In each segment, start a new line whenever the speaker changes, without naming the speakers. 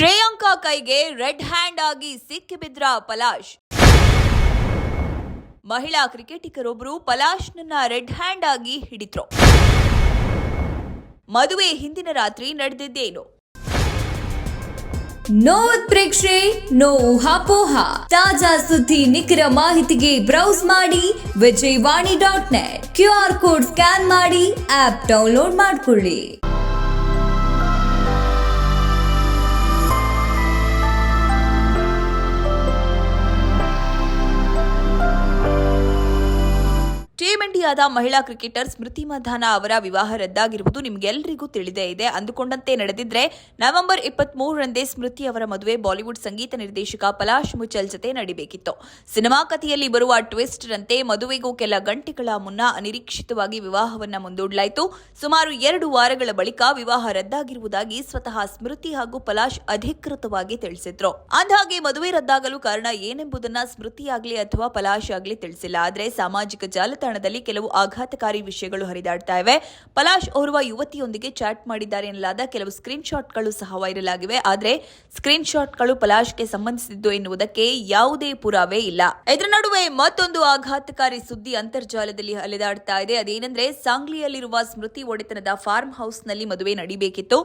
Red hand ಆಗಿ ಸಿಕ್ಕಿಬಿದ್ರ ಪಲಾಶ್? ಮಹಿಳಾ ಕ್ರಿಕೆಟಿಗರೊಬ್ಬರು ಪಲಾಶ್ನನ್ನ red hand ಆಗಿ ಹಿಡಿದ್ರು. ಮದುವೆ ಹಿಂದಿನ ರಾತ್ರಿ ನಡೆದಿದ್ದೇನು?
ನೋ ಉತ್ಪ್ರೇಕ್ಷೆ ನೋ ಊಹಾಪೋಹ ತಾಜಾ ಸುದ್ದಿ ನಿಖರ ಮಾಹಿತಿಗೆ ಬ್ರೌಸ್ ಮಾಡಿ Vijayavani dot net. Q R code scan ಮಾಡಿ, ಆಪ್ ಡೌನ್ಲೋಡ್ ಮಾಡಿಕೊಳ್ಳಿ.
ಇಂಡಿಯಾದ ಮಹಿಳಾ ಕ್ರಿಕೆಟರ್ ಸ್ಮೃತಿ ಮಧಾನ ಅವರ ವಿವಾಹ ರದ್ದಾಗಿರುವುದು ನಿಮಗೆಲ್ಲರಿಗೂ ತಿಳಿದೇ ಇದೆ. ಅಂದುಕೊಂಡಂತೆ ನಡೆದಿದ್ರೆ ನವೆಂಬರ್ ಇಪ್ಪತ್ತ್ ಮೂರರಂದೇ ಸ್ಮೃತಿ ಅವರ ಮದುವೆ ಬಾಲಿವುಡ್ ಸಂಗೀತ ನಿರ್ದೇಶಕ ಪಲಾಶ್ ಮುಚಲ್ ಜತೆ ನಡಿಬೇಕಿತ್ತು. ಸಿನಿಮಾ ಕಥೆಯಲ್ಲಿ ಬರುವ ಟ್ವಿಸ್ಟ್ ರಂತೆ ಮದುವೆಗೂ ಕೆಲ ಗಂಟೆಗಳ ಮುನ್ನ ಅನಿರೀಕ್ಷಿತವಾಗಿ ವಿವಾಹವನ್ನ ಮುಂದೂಡಲಾಯಿತು. ಸುಮಾರು ಎರಡು ವಾರಗಳ ಬಳಿಕ ವಿವಾಹ ರದ್ದಾಗಿರುವುದಾಗಿ ಸ್ವತಃ ಸ್ಮೃತಿ ಹಾಗೂ ಪಲಾಶ್ ಅಧಿಕೃತವಾಗಿ ತಿಳಿಸಿದ್ರು. ಅಂದಹಾಗೆ ಮದುವೆ ರದ್ದಾಗಲು ಕಾರಣ ಏನೆಂಬುದನ್ನು ಸ್ಮೃತಿ ಆಗ್ಲಿ ಅಥವಾ ಪಲಾಶ್ ಆಗಲಿ ತಿಳಿಸಿಲ್ಲ. ಆದರೆ ಸಾಮಾಜಿಕ ಜಾಲತಾಣದಲ್ಲಿ ಕೆಲವು ಆಘಾತಕಾರಿ ವಿಷಯಗಳು ಹರಿದಾಡ್ತಾ ಇವೆ. ಪಲಾಶ್ ಓರ್ವ ಯುವತಿಯೊಂದಿಗೆ ಚಾಟ್ ಮಾಡಿದ್ದಾರೆ ಎನ್ನಲಾದ ಕೆಲವು ಸ್ಕ್ರೀನ್ ಶಾಟ್ಗಳು ಸಹ ವೈರಲ್ ಆಗಿವೆ ಆದರೆ ಸ್ಕ್ರೀನ್ ಶಾಟ್ಗಳು ಪಲಾಶ್ಗೆ ಸಂಬಂಧಿಸಿದ್ದು ಎನ್ನುವುದಕ್ಕೆ ಯಾವುದೇ ಪುರಾವೆ ಇಲ್ಲ. ಇದರ ನಡುವೆ ಮತ್ತೊಂದು ಆಘಾತಕಾರಿ ಸುದ್ದಿ ಅಂತರ್ಜಾಲದಲ್ಲಿ ಅಲೆದಾಡ್ತಾ ಇದೆ. ಅದೇನೆಂದ್ರೆ ಸಾಂಗ್ಲಿಯಲ್ಲಿರುವ ಸ್ಮೃತಿ ಒಡೆತನದ ಫಾರ್ಮ್ ಹೌಸ್ನಲ್ಲಿ ಮದುವೆ ನಡೀಬೇಕಿತ್ತು.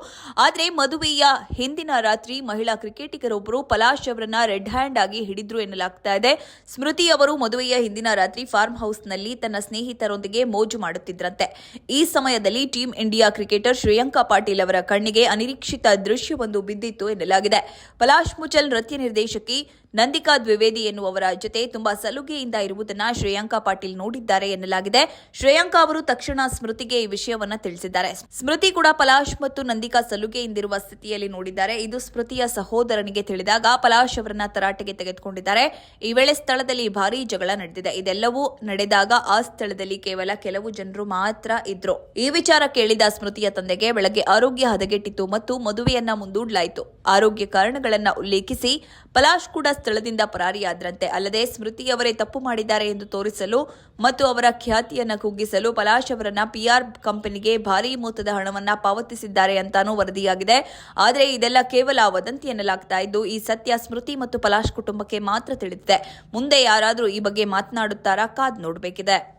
ಆದರೆ ಮದುವೆಯ ಹಿಂದಿನ ರಾತ್ರಿ ಮಹಿಳಾ ಕ್ರಿಕೆಟಿಗರೊಬ್ಬರು ಪಲಾಶ್ ಅವರನ್ನ ರೆಡ್ ಹ್ಯಾಂಡ್ ಆಗಿ ಹಿಡಿದ್ರು ಎನ್ನಲಾಗ್ತಾ ಇದೆ. ಸ್ಮೃತಿ ಅವರು ಮದುವೆಯ ಹಿಂದಿನ ರಾತ್ರಿ ಫಾರ್ಮ್ ಹೌಸ್ನಲ್ಲಿ ತನ್ನ ಸ್ನೇಹಿತರೊಂದಿಗೆ ಮೋಜು ಮಾಡುತ್ತಿದ್ರಂತೆ. ಈ ಸಮಯದಲ್ಲಿ team India cricketer Shreyanka Patil ಅವರ ಕಣ್ಣಿಗೆ ಅನಿರೀಕ್ಷಿತ ದೃಶ್ಯವೊಂದು ಬಿದ್ದಿತ್ತು ಎನ್ನಲಾಗಿದೆ. ಪಲಾಶ್ ಮುಚಲ್ ನೃತ್ಯ ನಿರ್ದೇಶಕಿ ನಂದಿಕಾ ದ್ವಿವೇದಿ ಎನ್ನುವವರ ಜೊತೆ ತುಂಬಾ ಸಲುಗೆಯಿಂದ ಇರುವುದನ್ನ ಶ್ರೇಯಾಂಕಾ ಪಾಟೀಲ್ ನೋಡಿದ್ದಾರೆ ಎನ್ನಲಾಗಿದೆ. ಶ್ರೇಯಾಂಕಾ ಅವರು ತಕ್ಷಣ ಸ್ಮೃತಿಗೆ ಈ ವಿಷಯವನ್ನ ತಿಳಿಸಿದ್ದಾರೆ. ಸ್ಮೃತಿ ಕೂಡ ಪಲಾಶ್ ಮತ್ತು ನಂದಿಕಾ ಸಲುಗೆಯಿಂದಿರುವ ಸ್ಥಿತಿಯಲ್ಲಿ ನೋಡಿದ್ದಾರೆ. ಇದು ಸ್ಮೃತಿಯ ಸಹೋದರನಿಗೆ ತಿಳಿದಾಗ ಪಲಾಶ್ ಅವರನ್ನ ತರಾಟೆಗೆ ತೆಗೆದುಕೊಂಡಿದ್ದಾರೆ. ಈ ವೇಳೆ ಸ್ಥಳದಲ್ಲಿ ಭಾರೀ ಜಗಳ ನಡೆದಿದೆ. ಇದೆಲ್ಲವೂ ನಡೆದಾಗ ಆ ಸ್ಥಳದಲ್ಲಿ ಕೇವಲ ಕೆಲವು ಜನರು ಮಾತ್ರ ಇದ್ರು. ಈ ವಿಚಾರ ಕೇಳಿದ ಸ್ಮೃತಿಯ ತಂದೆಗೆ ಬೆಳಗ್ಗೆ ಆರೋಗ್ಯ ಹದಗೆಟ್ಟಿತ್ತು ಮತ್ತು ಮದುವೆಯನ್ನ ಮುಂದೂಡಲಾಯಿತು. ಆರೋಗ್ಯ ಕಾರಣಗಳನ್ನ ಉಲ್ಲೇಖಿಸಿ ಪಲಾಶ್ ಕೂಡ ಸ್ಥಳದಿಂದ ಪರಾರಿಯಾದ್ರಂತೆ. ಅಲ್ಲದೆ ಸ್ಮೃತಿಯವರೇ ತಪ್ಪು ಮಾಡಿದ್ದಾರೆ ಎಂದು ತೋರಿಸಲು ಮತ್ತು ಅವರ ಖ್ಯಾತಿಯನ್ನು ಕುಗ್ಗಿಸಲು ಪಲಾಶ್ ಅವರನ್ನ ಪಿಆರ್ ಕಂಪನಿಗೆ ಭಾರೀ ಮೊತ್ತದ ಹಣವನ್ನ ಪಾವತಿಸಿದ್ದಾರೆ ಅಂತಾನೂ ವರದಿಯಾಗಿದೆ. ಆದರೆ ಇದೆಲ್ಲ ಕೇವಲ ವದಂತಿ ಎನ್ನಲಾಗ್ತಾ ಇದ್ದು, ಈ ಸತ್ಯ ಸ್ಮೃತಿ ಮತ್ತು ಪಲಾಶ್ ಕುಟುಂಬಕ್ಕೆ ಮಾತ್ರ ತಿಳಿದಿದೆ. ಮುಂದೆ ಯಾರಾದರೂ ಈ ಬಗ್ಗೆ ಮಾತನಾಡುತ್ತಾರಾ? ಕಾದ್ ನೋಡಬೇಕಿದೆ.